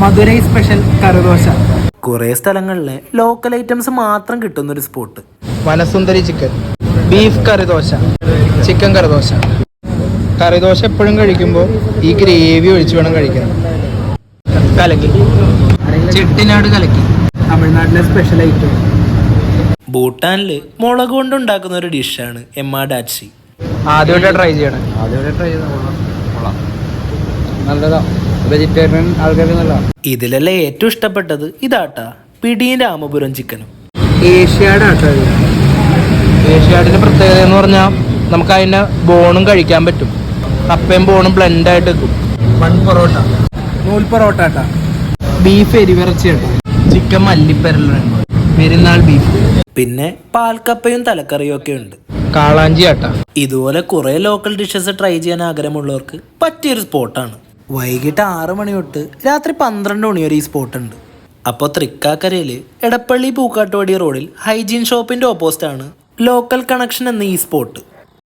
Madurai special കറിദോശ കുറേ സ്ഥലങ്ങളിലെ local items മാത്രം കിട്ടുന്ന ഒരു സ്പോട്ട് വനസുന്ദരി ചിക്കൻ ബീഫ് കറിദോശ ചിക്കൻ കറിദോശ. കറിദോശ എപ്പോഴും കഴിക്കുമ്പോൾ ഈ ഗ്രേവി ഒഴിച്ചു വേണം കഴിക്കാൻ കലക്കി. ചെട്ടിനാട് കലക്കി. തമിഴ്നാട്ടിലെ സ്പെഷ്യൽ ഐറ്റം ഭൂട്ടാനിൽ മുളക് കൊണ്ട് ഉണ്ടാക്കുന്ന ഒരു ഡിഷാണ് എം ആ ഡാറ്റ്സി ആദ്യമായിട്ട് ട്രൈ ചെയ്യണം. ആദ്യമായിട്ട് ട്രൈ ചെയ്ത നല്ലതാണ് നല്ലതാ. വെജിറ്റേറിയൻ ആൾക്കാർക്ക് ഇതിലല്ലേ ഏറ്റവും ഇഷ്ടപ്പെട്ടത്? ഇതാട്ട പിടിയും രാമപുരം ചിക്കനും. ഏഷ്യാഡ് ആട്ടോ ഏഷ്യാഡിന്റെ പ്രത്യേകത എന്ന് പറഞ്ഞാൽ നമുക്ക് അതിന്റെ ബോണും കഴിക്കാൻ പറ്റും. കപ്പയും ബോണും ബ്ലെൻഡ് ആയിട്ട് വെക്കും വൺ പൊറോട്ട. നൂൽ പൊറോട്ട ആട്ടാ. ബീഫ് എരിവിറച്ചി ആട്ടോ. ചിക്കൻ മല്ലിപ്പരലുണ്ട് പെരുന്നാൾ ബീഫ് പിന്നെ പാൽക്കപ്പയും തലക്കറിയും ഒക്കെ ഉണ്ട്. കാളാഞ്ചി ആട്ടാ. ഇതുപോലെ കുറെ ലോക്കൽ ഡിഷസ് ട്രൈ ചെയ്യാൻ ആഗ്രഹമുള്ളവർക്ക് പറ്റിയൊരു സ്പോട്ടാണ് വൈകിട്ട് ആറ് മണി തൊട്ട് രാത്രി പന്ത്രണ്ട് മണി വരെ ഈ സ്പോട്ട് ഉണ്ട്. അപ്പോൾ തൃക്കാക്കരയിൽ എടപ്പള്ളി പൂക്കാട്ടുവാടി റോഡിൽ ഹൈജീൻ ഷോപ്പിന്റെ ഓപ്പോസിറ്റാണ് ലോക്കൽ കണക്ഷൻ എന്ന ഈ സ്പോട്ട്